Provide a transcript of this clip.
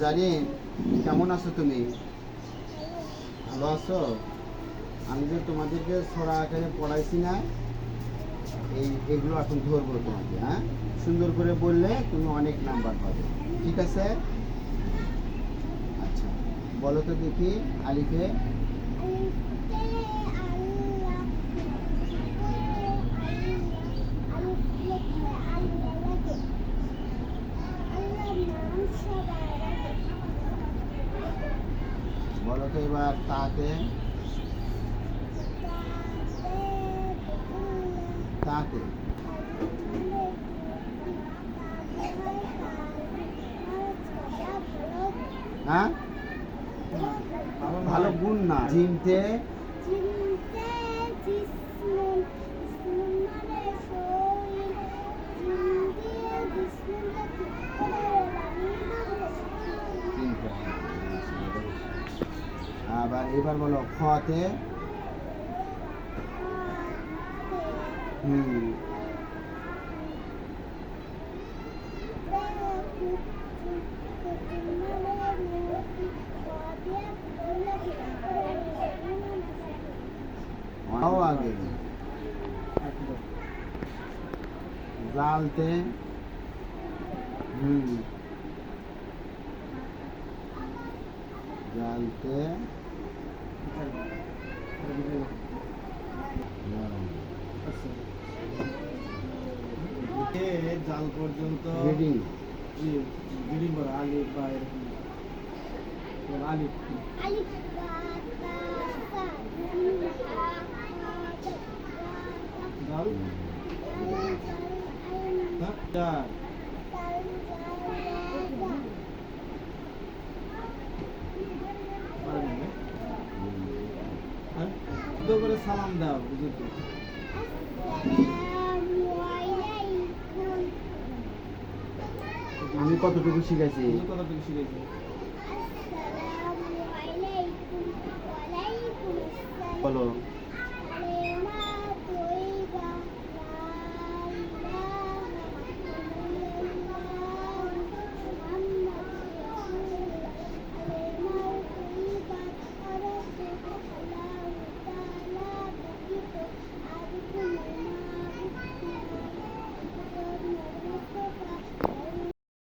জানি, কেমন আছো তুমি? ভালো আছো? আমি যে তোমাদেরকে ছড়া আকারে পড়াইছি না, এই, এগুলো এখন ধরবো তোমাকে হ্যাঁ? সুন্দর করে বললে তুমি অনেক নাম্বার পাবে। ঠিক আছে? আচ্ছা বলো তো দেখি, আলিফে। বলো তো এবার তাতে তাতে হ্যাঁ? ভালো গুণ না। জিনতে আবার এবার বলো খতে হুম। জালতে জালতে জাল পর্যন্ত আলিফ বা এরকম আলিফ জাল হ্যাঁ চার পারবেন না? হ্যাঁ শুধু করে সালাম দাও হুজুরকে আমি কতটুকু শিখেছি কতটুকু শিখেছো বলো।